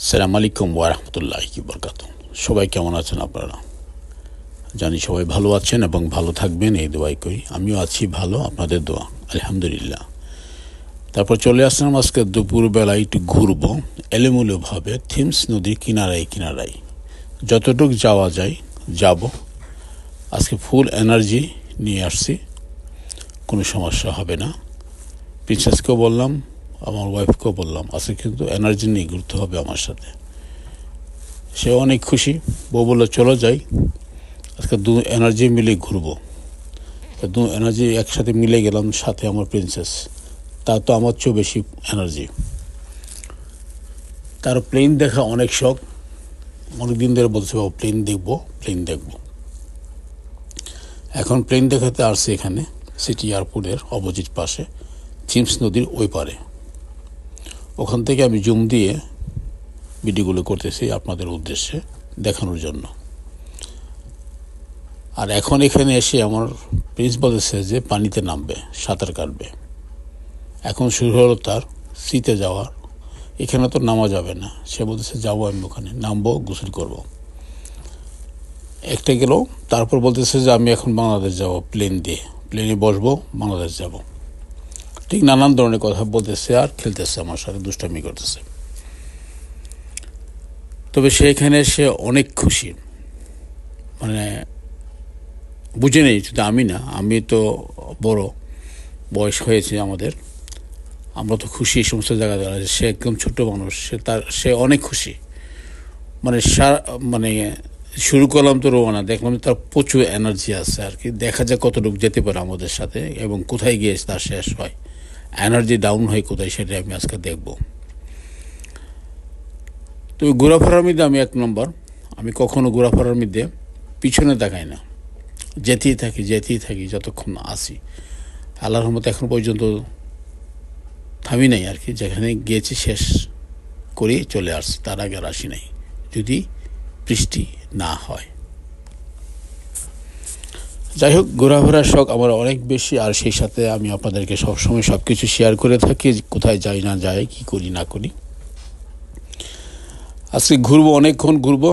সালাম আলাইকুম ওয়ারহমতুল্লাহ বরকাত সবাই কেমন আছেন আপনারা? জানি সবাই ভালো আছেন এবং ভালো থাকবেন, এই দোয়াই করি। আমিও আছি ভালো, আপনাদের দোয়া। আলহামদুলিল্লাহ। তারপর চলে আসলাম আজকে দুপুরবেলায় একটু ঘুরবো। এলোমেলোভাবে থিমস নদীর কিনারায় কিনারায়। যতটুক যাওয়া যায়, যাব। আজকে ফুল এনার্জি নিয়ে আসছি। কোনো সমস্যা হবে না। প্রিন্সেসকেও বললাম আমার ওয়াইফকেও বললাম আজকে কিন্তু এনার্জি নিয়ে ঘুরতে হবে আমার সাথে। সে অনেক খুশি। বউ বলল, চলো যাই, আজকে দু এনার্জি মিলে ঘুরবো। দু এনার্জি একসাথে মিলে গেলাম, সাথে আমার প্রিন্সেস তা তো আমার চেয়েও বেশি এনার্জি তার প্লেন দেখা অনেক শখ। অনেক দিন ধরে বলছে, বাবু প্লেন দেখব প্লেন দেখব। এখন প্লেন দেখাতে আসছে এখানে সিটি এয়ারপোর্টের অপোজিট পাশে চিমস নদীর ওই পারে। ওখান থেকে আমি জুম দিয়ে ভিডিওগুলো করতেছি আপনাদের উদ্দেশ্যে দেখানোর জন্য। আর এখন এখানে এসে আমার প্রিন্স বলেছে যে পানিতে নামবে, সাঁতার কাটবে। এখন শুরু হলো তার শীতে যাওয়ার। এখানে তো নামা যাবে না। সে বলতেছে, যাব আমি ওখানে। নামবো, গোসল করব। একটা গেল, তারপর বলতেছে যে, আমি এখন বাংলাদেশ যাব প্লেন দিয়ে। প্লেনে বসবো, বাংলাদেশ যাব। ঠিক নানান ধরনের কথা বলতেছে আর খেলতেছে আমার সাথে, দুষ্টামি করতেছে। তবে সেখানে সে অনেক খুশি। মানে বুঝে নেই, শুধু আমি না, আমি তো বড়, বয়স হয়েছে আমাদের। আমরা তো খুশি এই সমস্ত জায়গায় সে একদম ছোট মানুষ, সে তার, সে অনেক খুশি। মানে মানে শুরু করলাম তো রোমানা দেখলাম তার প্রচুর এনার্জি আছে আর কি। দেখা যায় কতটুকু যেতে পারে আমাদের সাথে এবং কোথায় গিয়ে তার শেষ হয়। এনার্জি ডাউন হয় কোথায় সেটা আমি আজকে দেখব। তো ঘোরাফেরার মধ্যে আমি এক নম্বর, আমি কখনো ঘোরাফেরার মধ্যে পিছনে দেখাই না। যেতেই থাকি যেতেই থাকি, যতক্ষণ আসি। আল্লাহর রহমত এখন পর্যন্ত থামি নাই আর কি, যেখানে গিয়েছি শেষ করে চলে আসছি, তার আগে আর আসি নাই, যদি বৃষ্টি না হয়। যাই হোক ঘোরাফেরার শখ আমার অনেক বেশি, আর সেই সাথে আমি আপনাদেরকে সবসময় সব কিছু শেয়ার করে থাকি কোথায় যাই না যাই, কি করি না করি। আজকে ঘুরবো, অনেকক্ষণ ঘুরবো।